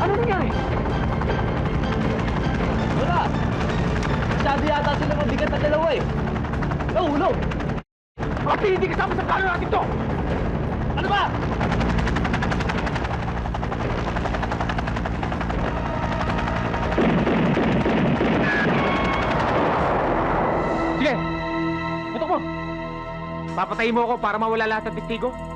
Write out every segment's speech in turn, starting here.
Ano nangyari? Wala! Masyado yata sila mabigat na dalawa eh. Nahulog! Bakit hindi kasama sa plano natin to? Ano ba? Sige! Putok mo! Papatayin mo ako para mawala lahat ng testigo?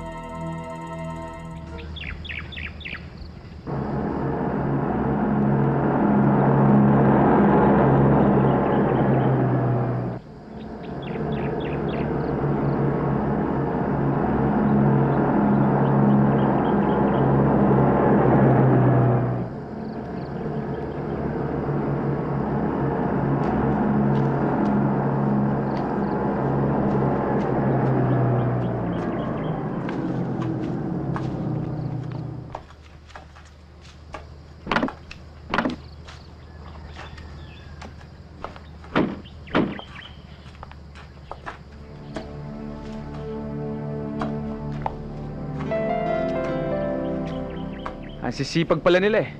Ang sisipag pala nila eh.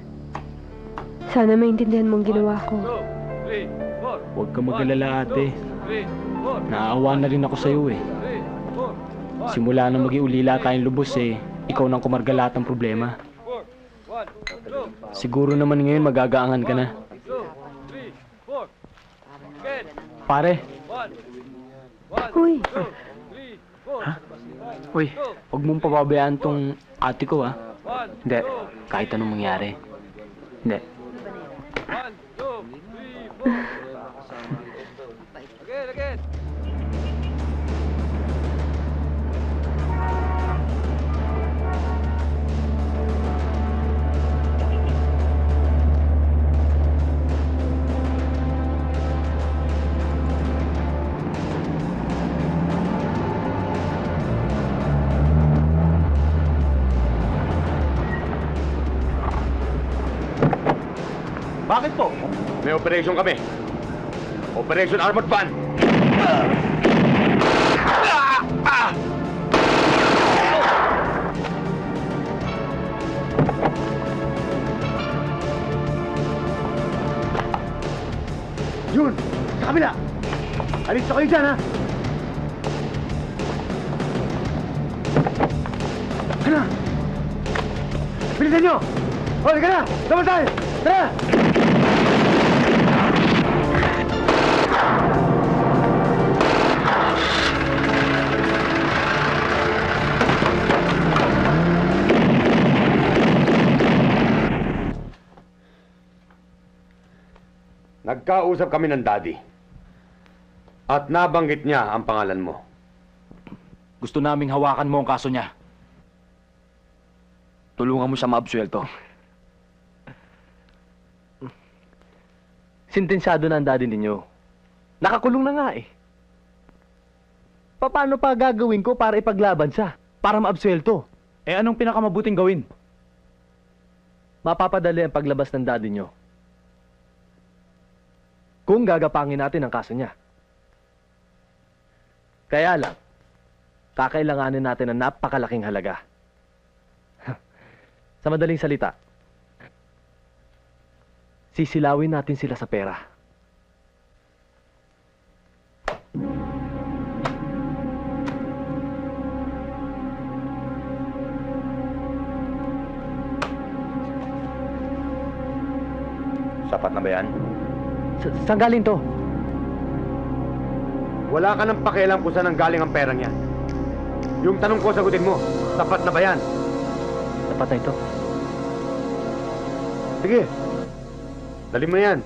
Sana maintindihan mong ginawa ko. Huwag ka mag-alala ate. Naawa na rin ako sa'yo eh. Simula nang maging ulila tayong lubos eh, ikaw nang kumarga lahat ng problema. Siguro naman ngayon magagaangan ka na. Pare, Uy, uy, huwag mong pababayaan tong ate ko ah. Hindi, kahit anong mangyari. Hindi. Operation kami. Operation Armored Van. Yun! Sa kabila! Alis na kayo dyan, ha? Ano? Bilisan nyo! O, halika na! Daman tayo! Tara! Nagkausap kami ng daddy. At nabanggit niya ang pangalan mo. Gusto naming hawakan mo ang kaso niya. Tulungan mo siya maabsuelto. Sintensyado na ang daddy ninyo. Nakakulong na nga eh. Paano pa gagawin ko para ipaglaban siya? Para maabsuelto? Eh anong pinakamabuting gawin? Mapapadali ang paglabas ng daddy nyo. Kung gagapangin natin ang kaso niya. Kaya lang, kakailanganin natin ng napakalaking halaga. sa madaling salita, sisilawin natin sila sa pera. Sapat na ba yan? Sa- saan galing to? Wala ka nang pakialam kung saan ang galing ang perang yan. Yung tanong ko, sagutin mo. Sapat na ba yan? Sapat na ito. Sige. Dali mo na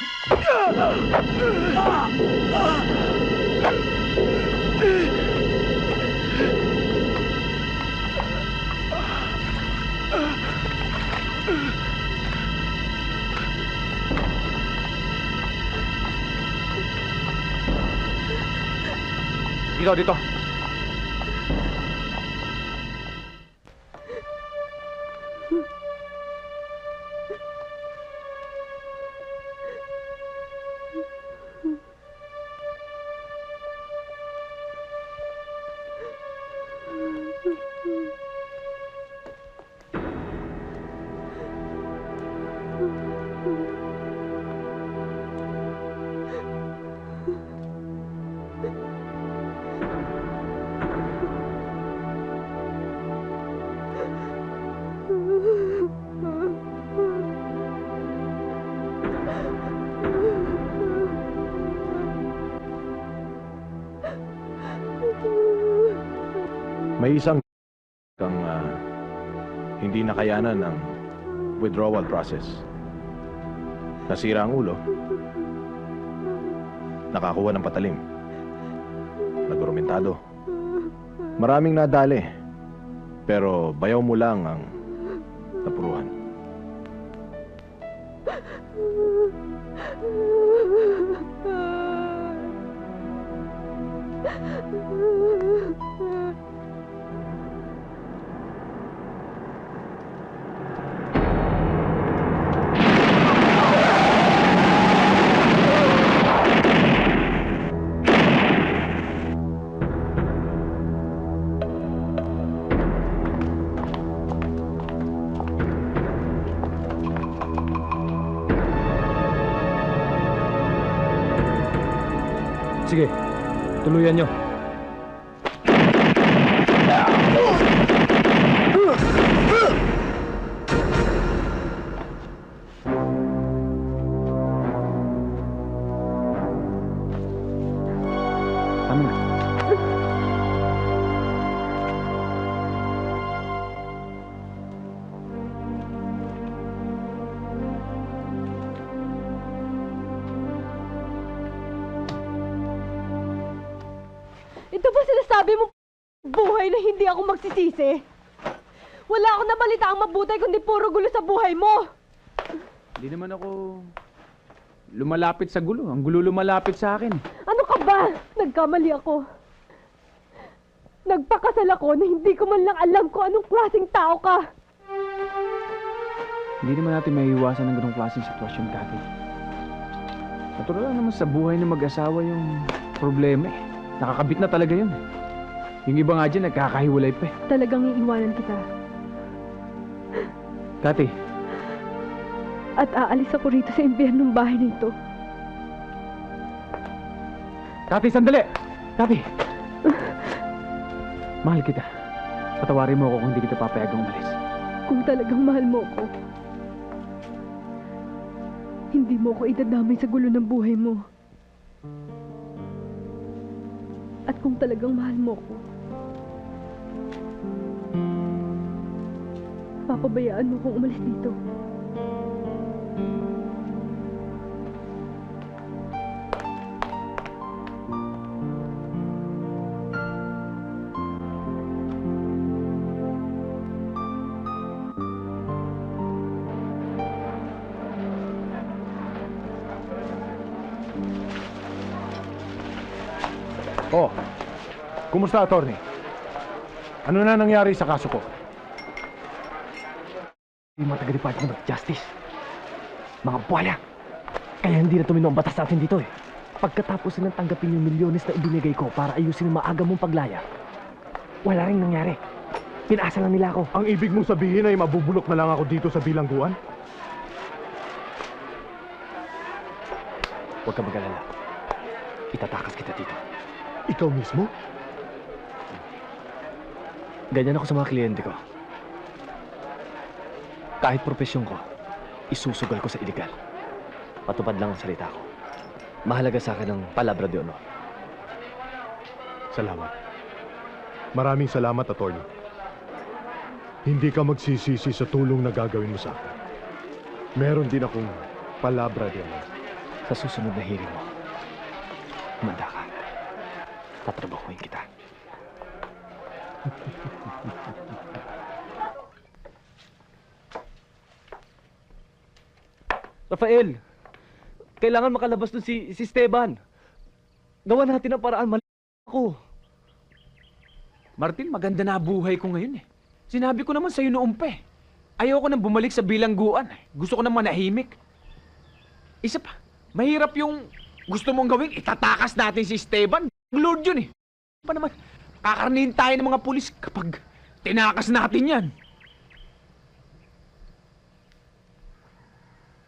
yan. Dito, dito. May hindi nakayanan ng withdrawal process. Nasira ang ulo. Nakakuha ng patalim. Nagurumentado. Maraming nadali. Pero bayaw mo lang ang napuruhan. Sige, tuluyan nyo. Tama mabuti kundi puro gulo sa buhay mo. Hindi naman ako lumalapit sa gulo. Ang gulo lumalapit sa akin. Ano ka ba? Nagkamali ako. Nagpakasal ako na hindi ko man lang alam kung anong klaseng tao ka. Hindi naman natin maiiwasan ng ganong klaseng sitwasyon, Kati. Natural lang naman sa buhay ng mag-asawa yung problema eh. Nakakabit na talaga yun. Yung iba nga dyan, nagkakahiwalay pa eh. Talagang iiwanan kita. Kati, At aalis ako rito sa impyernong bahay na ito. Kati, sandali! Kati! Mahal kita. Patawarin mo ako kung hindi kita papayagang umalis. Kung talagang mahal mo ko, hindi mo ko idadamay sa gulo ng buhay mo. At kung talagang mahal mo ko, papabayaan mo kong umalis dito. Oh, kumusta, attorney? Ano na nangyari sa kaso ko? Yung mga taga-Department of Justice. Mga buwala. Kaya hindi na tumino ang batas natin dito eh. Pagkatapos silang tanggapin yung milyones na ibinigay ko para ayusin ang maaga mong paglaya, wala rin nangyari. Pinasa lang nila ako. Ang ibig mong sabihin ay mabubulok na lang ako dito sa bilangguan? Huwag ka mag-alala. Itatakas kita dito. Ikaw mismo? Ganyan ako sa mga kliyente ko. Kahit profesyon ko, isusugal ko sa iligal. Patupad lang ang salita ko. Mahalaga sa akin ang palabra de honor. Salamat. Maraming salamat, attorney. Hindi ka magsisisi sa tulong na gagawin mo sa akin. Meron din akong palabra din. Sa susunod na hearing mo, humanda ka. Tatrabahuin kita. Rafael, kailangan makalabas dun si, si Esteban. Gawa natin ang paraan. Mal ako. Martin, maganda na buhay ko ngayon eh. Sinabi ko naman sa'yo noong pa eh. Ayoko nang bumalik sa bilangguan. eh. Gusto ko nang manahimik. Isa pa, mahirap yung gusto mong gawin, itatakas natin si Esteban. Lord yun eh. Pa naman, kakarnihin tayo ng mga pulis kapag tinakas natin yan.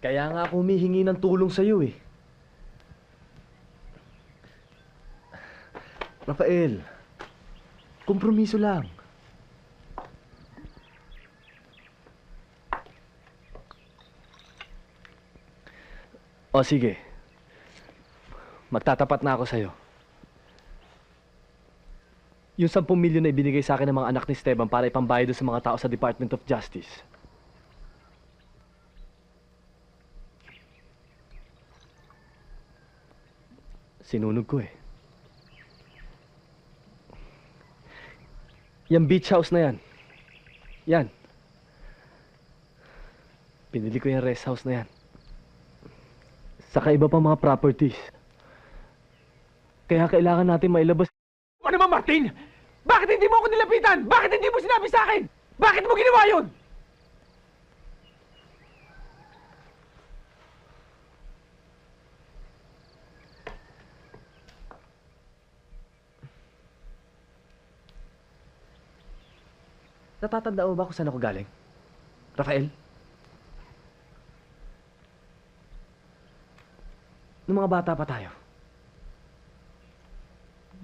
Kaya nga ako humihingi ng tulong sa'yo eh. Rafael, kompromiso lang. O sige, magtatapat na ako sa'yo. Yung 10 milyon na ibinigay sa akin ng mga anak ni Esteban para ipambayad sa mga tao sa Department of Justice. Sinunog ko eh. Yung beach house na yan. Yan. Pinili ko yung rest house na yan. Saka iba pa mga properties. Kaya kailangan natin mailabas. Ano naman, Martin? Bakit hindi mo ako nilapitan? Bakit hindi mo sinabi sa akin? Bakit mo ginawa yun? Natatanda mo ba kung saan ako galing? Rafael? Nung mga bata pa tayo.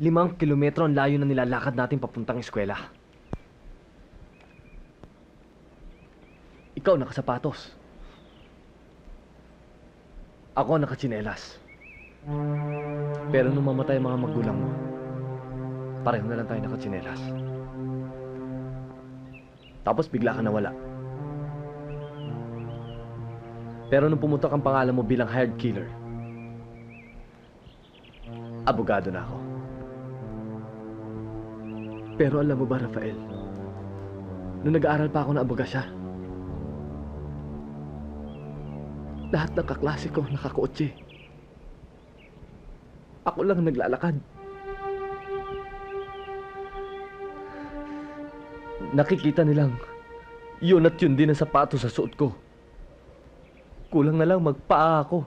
Limang kilometro ang layo na nilalakad natin papuntang eskwela. Ikaw nakasapatos. Ako nakatsinelas. Pero nung mamatay ang mga magulang mo, pareho na lang tayo nakatsinelas. Tapos bigla ka nawala. Pero nung pumutok ang pangalan mo bilang hired killer, abogado na ako. Pero alam mo ba, Rafael, nung nag-aaral pa ako na abogasya, lahat ng kaklase ko. Ako lang naglalakad. Nakikita nilang yun at yun din ang sapatos sa suot ko. Kulang na lang magpaa ako.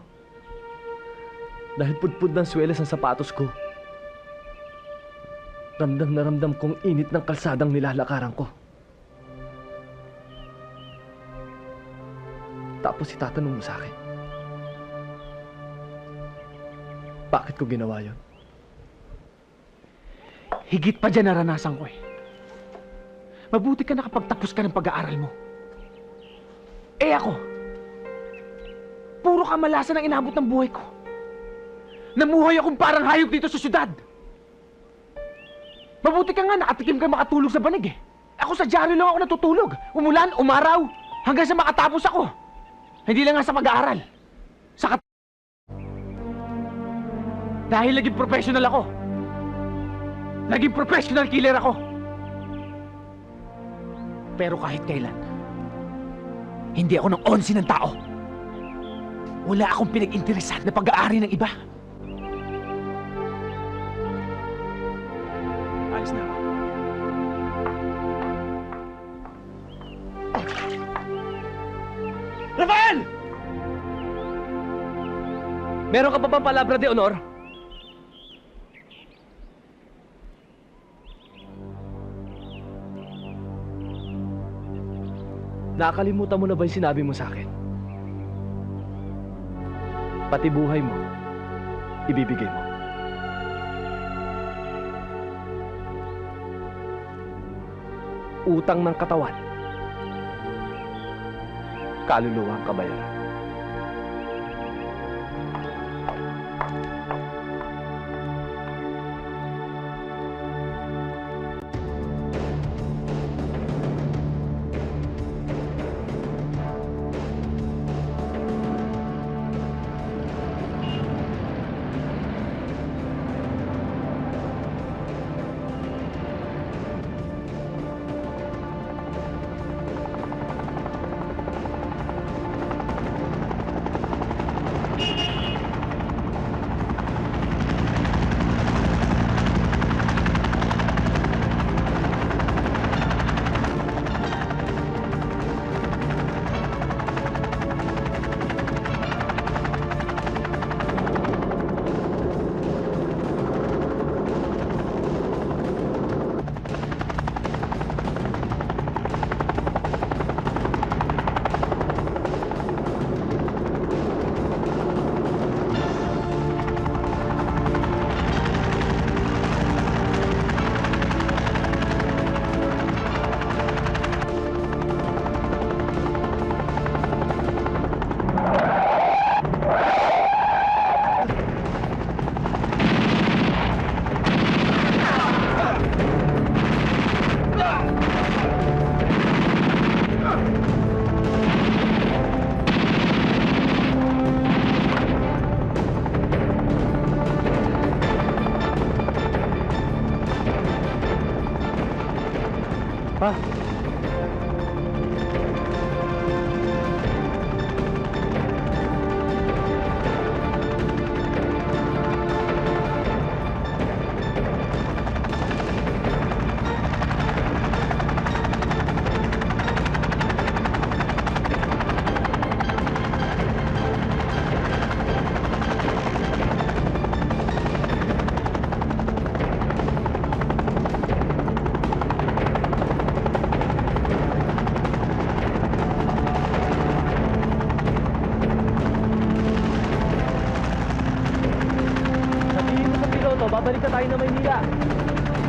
Dahil pudpud ng swelas ang sapatos ko. Ramdam na ramdam kong init ng kalsadang nilalakaran ko. Tapos itatanong mo sa akin. Bakit ko ginawa yon? Higit pa dyan naranasan ko eh. Mabuti ka nakapagtapos ka ng pag-aaral mo. Eh ako, puro kamalasan ang inabot ng buhay ko. Namuhay akong parang hayop dito sa syudad. Mabuti ka nga, nakatikim ka makatulog sa banig eh. Ako sa dyaryo lang ako natutulog. Umulan, umaraw, hanggang sa makatapos ako. Hindi lang nga sa pag-aaral. Sa kat... Dahil naging professional ako. Naging professional killer ako. Pero kahit kailan, hindi ako ng onsi ng tao. Wala akong pinag-interesan na pag-aari ng iba. Alis na ako. Rafael! Meron ka pa bang palabra de honor? Nakakalimutan mo na ba yung sinabi mo sa akin? Pati buhay mo, ibibigay mo. Utang ng katawan, kaluluwang kabayaran.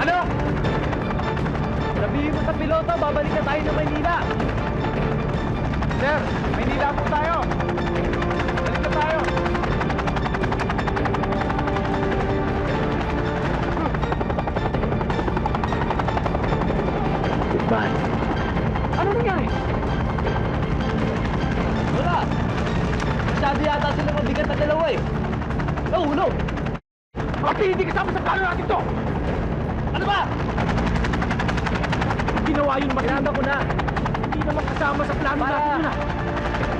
Ano? Sabihin mo sa piloto, babalik na tayo na Maynila. Sir, Maynila po tayo. Balik na tayo. Goodbye. Ano nangyari? Wala. Masyado yata sila mabigat na dalawa eh. Nahulog. Bakit hindi kasama sa plano natin to? Ano ba? Ginawa yun mag Kinanda ko na. Hindi naman kasama sa plano natin yun ah.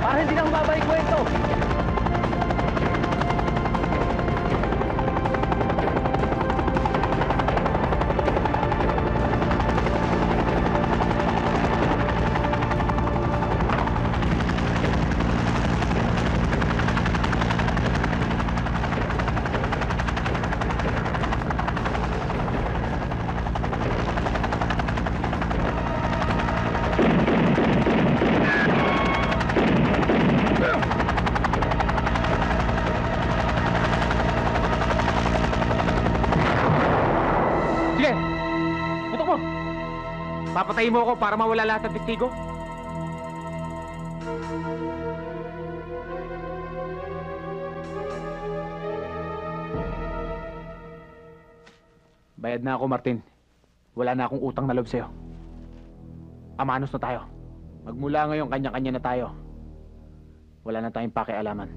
Para hindi na humabalik kwento. Papatayin mo ako para mawala lahat ng testigo? Bayad na ako, Martin. Wala na akong utang na loob sa'yo. Amanos na tayo. Magmula ngayon, kanya-kanya na tayo. Wala na tayong pakialaman.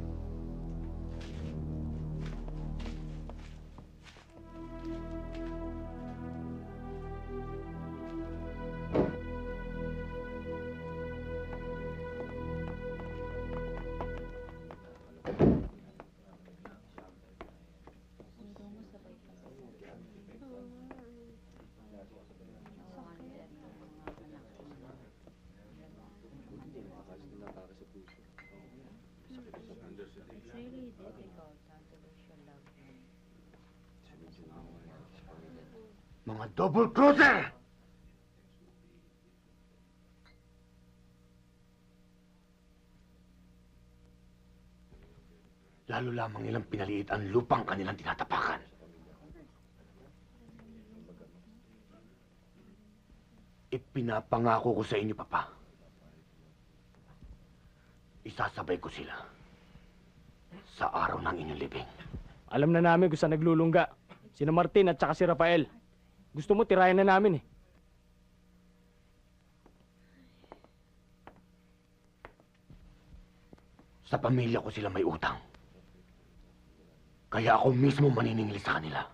Mga double crosser! Lalo lamang nilang pinaliit ang lupang kanilang tinatapakan. Ipinapangako ko sa inyo, Papa. Isasabay ko sila sa araw ng inyong libing. Alam na namin kung saan naglulungga. Sina Martin at saka si Rafael. Gusto mo, tirayan na namin eh. Sa pamilya ko sila may utang. Kaya ako mismo maniningil sa kanila.